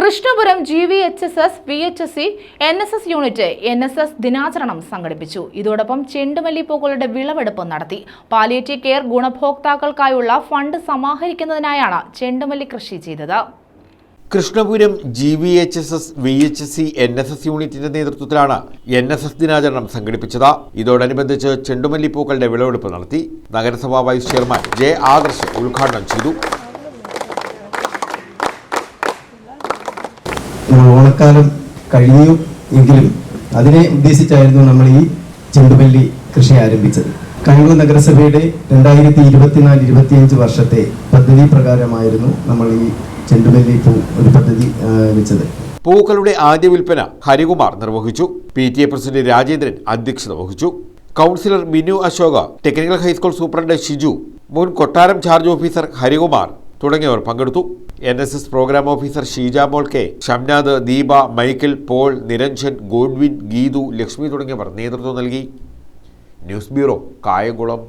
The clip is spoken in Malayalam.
Krishnapuram G V H S S V H S C N S S unit N S S ദിനാചരണം സംഘടിപ്പിച്ചു. ഇതോടൊപ്പം ചെണ്ടുമല്ലി പൂക്കളുടെ വിളവെടുപ്പ് നടത്തി. പാലിയേറ്റീവ് കെയർ ഗുണഭോക്താക്കൾക്കായുള്ള ഫണ്ട് സമാഹരിക്കുന്നതിനായാണ് ചെണ്ടുമല്ലി കൃഷി ചെയ്തത്. Krishnapuram G V H S S V H S C N S S യൂണിറ്റിന്റെ നേതൃത്വത്തിലാണ് എൻ എസ് എസ് ദിനാചരണം സംഘടിപ്പിച്ചത്. ഇതോടനുബന്ധിച്ച് ചെണ്ടുമല്ലിപ്പൂക്കളുടെ വിളവെടുപ്പ് നടത്തി. നഗരസഭാ വൈസ് ചെയർമാൻ ജെ ആദർശ് ഉദ്ഘാടനം ചെയ്തു. ഓണക്കാലം കഴിഞ്ഞു എങ്കിലും അതിനെ ഉദ്ദേശിച്ചായിരുന്നു നമ്മൾ ഈ ചെണ്ടുമല്ലി കൃഷി ആരംഭിച്ചത്. കണ്ണൂർ നഗരസഭയുടെ രണ്ടായിരത്തി ഇരുപത്തിനാല് ഇരുപത്തിയഞ്ച് വർഷത്തെ പദ്ധതി പ്രകാരമായിരുന്നു നമ്മൾ ഈ ചെണ്ടുമല്ലി പൂ ഒരു പദ്ധതി വെച്ചത്. പൂക്കളുടെ ആദ്യ വിൽപ്പന ഹരികുമാർ നിർവഹിച്ചു. P T A president Rajendran അധ്യക്ഷത വഹിച്ചു. Councillor Minu Ashoka technical high school superintendent Shiju മുൻ കൊട്ടാരം ചാർജ് ഓഫീസർ ഹരികുമാർ തുടങ്ങിയവർ പങ്കെടുത്തു. N S S programme officer Sheeja Mol K Shamnath Deepa Michael Paul Niranjan Godwin Geethu Lakshmi തുടങ്ങിയവർ നേതൃത്വം നൽകി. News bureau Kayamkulam.